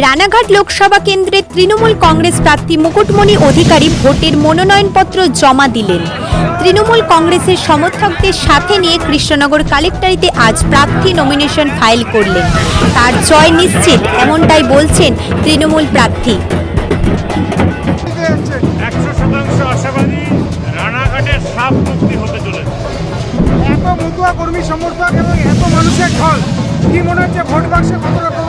রানাঘাট লোকসভা কেন্দ্রের তৃণমূল কংগ্রেস প্রার্থী মুকুটমণি অধিকারী ভোটের মনোনয়নপত্র জমা দিলেন। তৃণমূল কংগ্রেসের সমর্থকদের সাথে নিয়ে কৃষ্ণনগর কালেক্টারিতে আজ প্রার্থী নমিনেশন ফাইল করলেন। তার জয় নিশ্চিত এমনটাই বলছেন তৃণমূল প্রার্থী। একশো শতাংশ আশাবাদী রানাঘাটের সাপ মুক্তি হতে চলেছে। এত মতুয়া কর্মী সমর্থক এবং এত মানুষের ঢল কি মনে হচ্ছে ভোট বাক্সে কতটা প্রভাব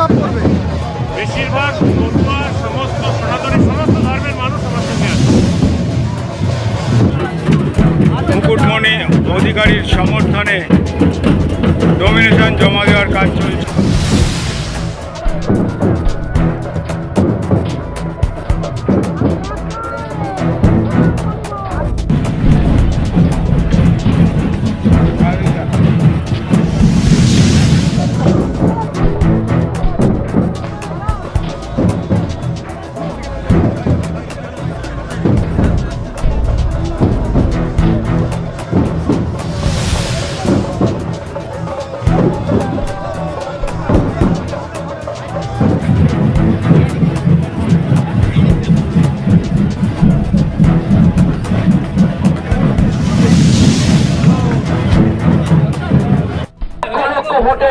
অধিকারীর সমর্থনে ডোমিনেশন জমা দেওয়ার কাজ চলছে।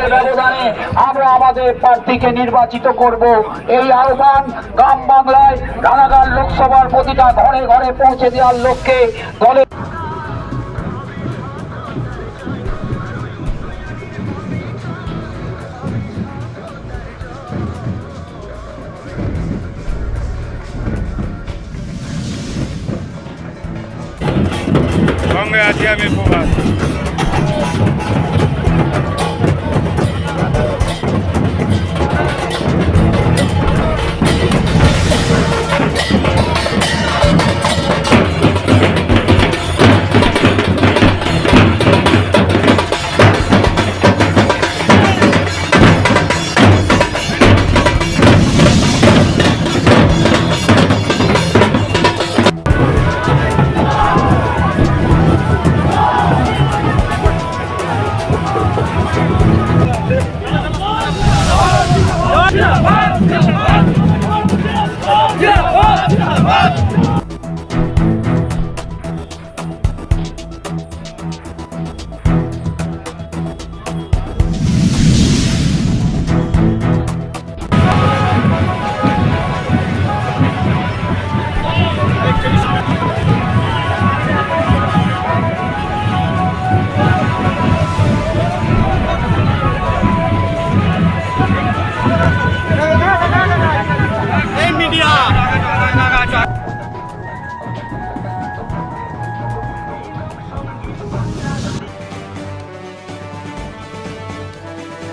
ভোটের ব্যবধানে আমরা আমাদের প্রার্থীকে নির্বাচিত করব। এই আহ্বান গ্রাম বাংলায় রানাঘাট লোকসভার প্রতিটা ঘরে ঘরে পৌঁছে দেওয়ার লক্ষ্যে দলের সঙ্গে আমি প্রভাত